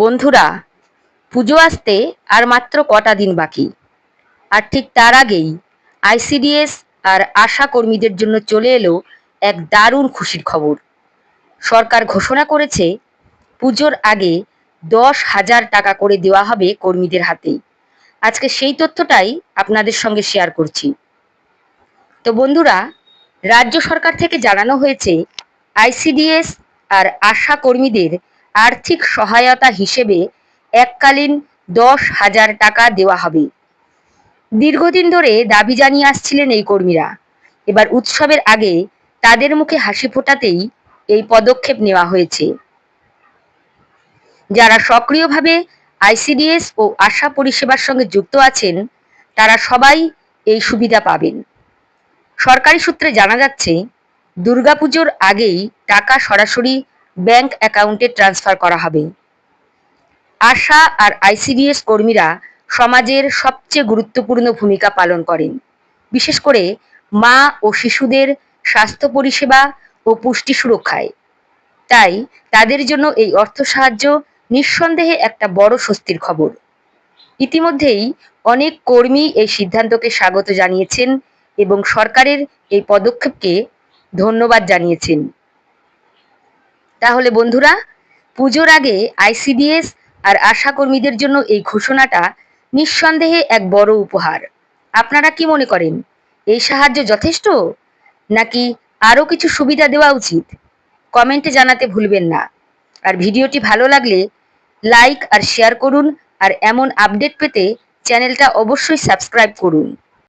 বন্ধুরা, পুজো আসতে আর মাত্র কটা দিন বাকি। আর ঠিক তার আগেই আইসিডিএস আর আশা কর্মীদের জন্য চলে এলো এক দারুণ খুশির খবর। সরকার ঘোষণা করেছে, পুজোর আগে দশ হাজার টাকা করে দেওয়া হবে কর্মীদের হাতে। আজকে সেই তথ্যটাই আপনাদের সঙ্গে শেয়ার করছি। তো বন্ধুরা, রাজ্য সরকার থেকে জানানো হয়েছে, আইসিডিএস আর আশা কর্মীদের আর্থিক সহায়তা হিসেবে এককালীন দশ হাজার টাকা দেওয়া হবে। দীর্ঘদিন ধরে দাবি জানিয়ে আসছিলেন এই কর্মীরা। এবার উৎসবের আগে তাদের মুখে হাসি ফোটাতেই এই পদক্ষেপ নেওয়া হয়েছে। যারা সক্রিয়ভাবে আইসিডিএস ও আশা পরিষেবার সঙ্গে যুক্ত আছেন, তারা সবাই এই সুবিধা পাবেন। সরকারি সূত্রে জানা যাচ্ছে, দুর্গাপুজোর আগেই টাকা সরাসরি ব্যাংক অ্যাকাউন্টে ট্রান্সফার করা হবে। আশা আর আইসিডিএস কর্মীরা সমাজের সবচেয়ে গুরুত্বপূর্ণ ভূমিকা পালন করেন। বিশেষ করে মা ও শিশুদের স্বাস্থ্য পরিষেবা ও পুষ্টি সুরক্ষায়। তাই তাদের জন্য এই অর্থ সাহায্য নিঃসন্দেহে একটা বড় স্বস্তির খবর। ইতিমধ্যেই অনেক কর্মী এই সিদ্ধান্তকে স্বাগত জানিয়েছেন এবং সরকারের এই পদক্ষেপকে ধন্যবাদ জানিয়েছেন। তাহলে বন্ধুরা, পুজোর আগে আইসিডিএস আর আশা কর্মীদের জন্য এই ঘোষণাটা নিঃসন্দেহে এক বড় উপহার। আপনারা কি মনে করেন, এই সাহায্য যথেষ্ট? নাকি আরও কিছু সুবিধা দেওয়া উচিত? কমেন্টে জানাতে ভুলবেন না। আর ভিডিওটি ভালো লাগলে লাইক আর শেয়ার করুন, আর এমন আপডেট পেতে চ্যানেলটা অবশ্যই সাবস্ক্রাইব করুন।